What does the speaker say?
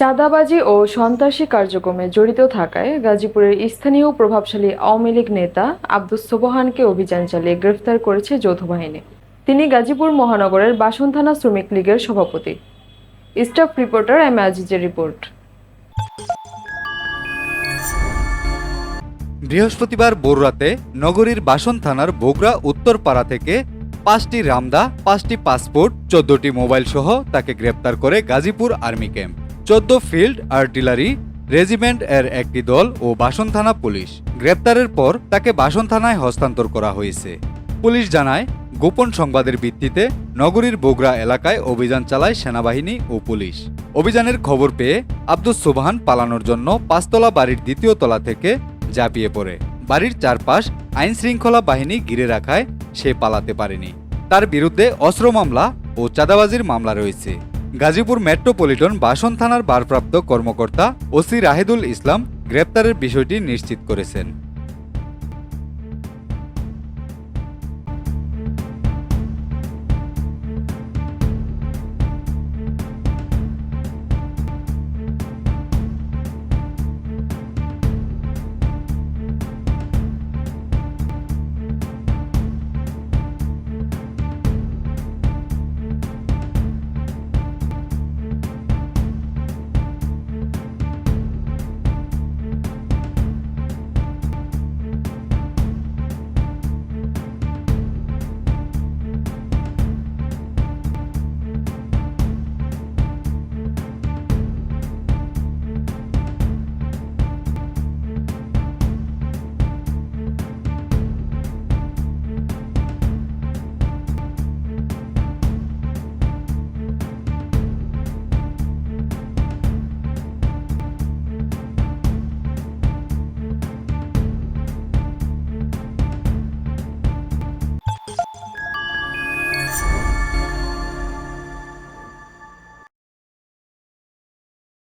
চাঁদাবাজি ও সন্ত্রাসী কার্যক্রমে জড়িত থাকায় গাজীপুরের স্থানীয় প্রভাবশালী আওয়ামী লীগ নেতা আব্দুস সোবহানকে অভিযান চালিয়ে গ্রেফতার করেছে যৌথ বাহিনী। তিনি গাজীপুর মহানগরের বাসন থানা শ্রমিক লীগের সভাপতি। স্টাফ রিপোর্টার এম আজিজের রিপোর্ট। বৃহস্পতিবার ভোররাতে নগরীর বাসন থানার বগুড়া উত্তরপাড়া থেকে পাঁচটি রামদা, পাঁচটি পাসপোর্ট, চোদ্দটি মোবাইল সহ তাকে গ্রেপ্তার করে গাজীপুর আর্মি ক্যাম্প। চোদ্দ ফিল্ড আর্টিলারি, রেজিমেন্ট এর একটি দল ও বাসন থানা পুলিশ গ্রেপ্তারের পর তাকে বাসন থানায় হস্তান্তর করা হয়েছে। পুলিশ জানায়, গোপন সংবাদের ভিত্তিতে নগরীর বগুড়া এলাকায় অভিযান চালায় সেনাবাহিনী ও পুলিশ। অভিযানের খবর পেয়ে আব্দুস সোবহান পালানোর জন্য পাঁচতলা বাড়ির দ্বিতীয় তলা থেকে ঝাঁপিয়ে পড়ে। বাড়ির চারপাশ আইন শৃঙ্খলা বাহিনী ঘিরে রাখায় সে পালাতে পারেনি। তার বিরুদ্ধে অস্ত্র মামলা ও চাঁদাবাজির মামলা রয়েছে। গাজীপুর মেট্রোপলিটন বাসন থানার ভারপ্রাপ্ত কর্মকর্তা ওসি রাহেদুল ইসলাম গ্রেপ্তারের বিষয়টি নিশ্চিত করেছেন।